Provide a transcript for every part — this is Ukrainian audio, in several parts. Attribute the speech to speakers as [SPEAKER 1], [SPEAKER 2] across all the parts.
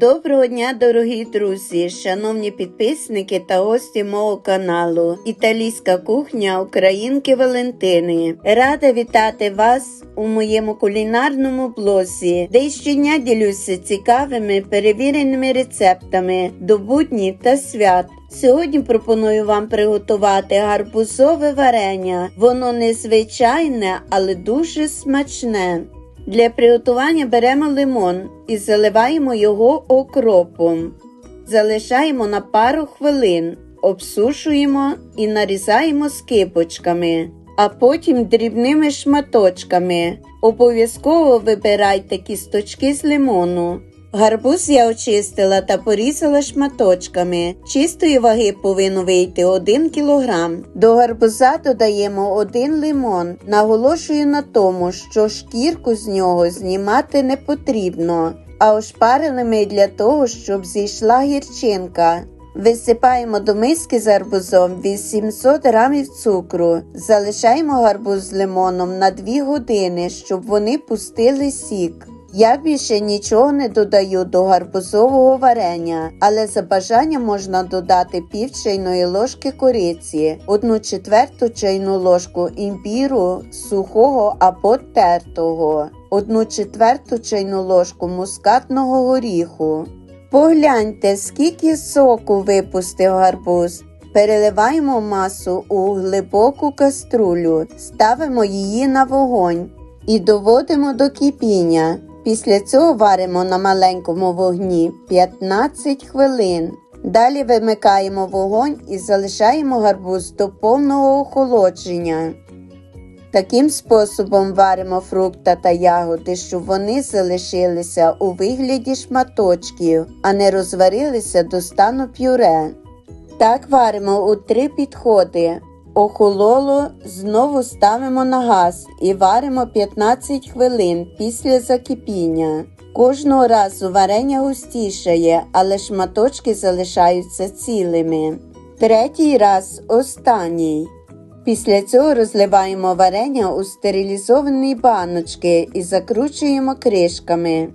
[SPEAKER 1] Доброго дня, дорогі друзі, шановні підписники та гості мого каналу Італійська кухня Українки Валентини. Рада вітати вас у моєму кулінарному блозі, де щодня ділюся цікавими перевіреними рецептами до буднів та свят. Сьогодні пропоную вам приготувати гарбузове варення. Воно незвичайне, але дуже смачне. Для приготування беремо лимон і заливаємо його окропом. Залишаємо на пару хвилин, обсушуємо і нарізаємо скипочками, а потім дрібними шматочками. Обов'язково вибирайте кісточки з лимону. Гарбуз я очистила та порізала шматочками. Чистої ваги повинно вийти 1 кг. До гарбуза додаємо 1 лимон. Наголошую на тому, що шкірку з нього знімати не потрібно, а ошпарили ми для того, щоб зійшла гірчинка. Висипаємо до миски з гарбузом 800 г цукру. Залишаємо гарбуз з лимоном на 2 години, щоб вони пустили сік. Я більше нічого не додаю до гарбузового варення, але за бажанням можна додати пів чайної ложки кориці, одну четверту чайну ложку імбіру сухого або тертого, одну четверту чайну ложку мускатного горіху. Погляньте, скільки соку випустив гарбуз. Переливаємо масу у глибоку каструлю, ставимо її на вогонь і доводимо до кипіння. Після цього варимо на маленькому вогні 15 хвилин. Далі вимикаємо вогонь і залишаємо гарбуз до повного охолодження. Таким способом варимо фрукта та ягоди, щоб вони залишилися у вигляді шматочків, а не розварилися до стану пюре. Так варимо у три підходи. Охололо, знову ставимо на газ і варимо 15 хвилин після закипіння. Кожного разу варення густішає, але шматочки залишаються цілими. Третій раз останній. Після цього розливаємо варення у стерилізовані баночки і закручуємо кришками.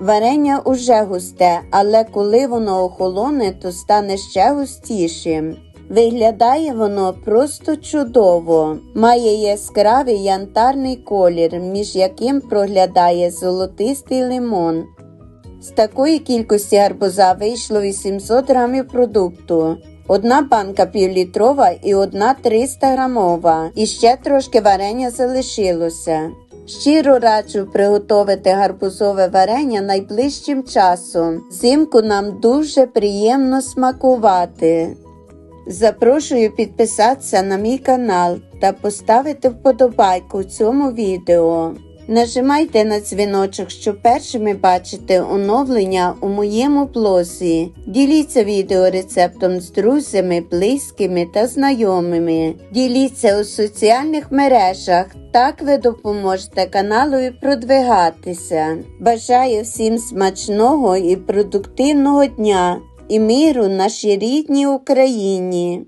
[SPEAKER 1] Варення уже густе, але коли воно охолоне, то стане ще густішим. Виглядає воно просто чудово, має яскравий янтарний колір, між яким проглядає золотистий лимон. З такої кількості гарбуза вийшло 800 грамів продукту. Одна банка півлітрова і одна 300 грамова. І ще трошки варення залишилося. Щиро раджу приготувати гарбузове варення найближчим часом. Взимку нам дуже приємно смакувати. Запрошую підписатися на мій канал та поставити вподобайку цьому відео. Нажимайте на дзвіночок, щоб першими бачити оновлення у моєму блозі. Діліться відео рецептом з друзями, близькими та знайомими. Діліться у соціальних мережах. Так ви допоможете каналу продвигатися. Бажаю всім смачного і продуктивного дня і миру нашій рідній Україні.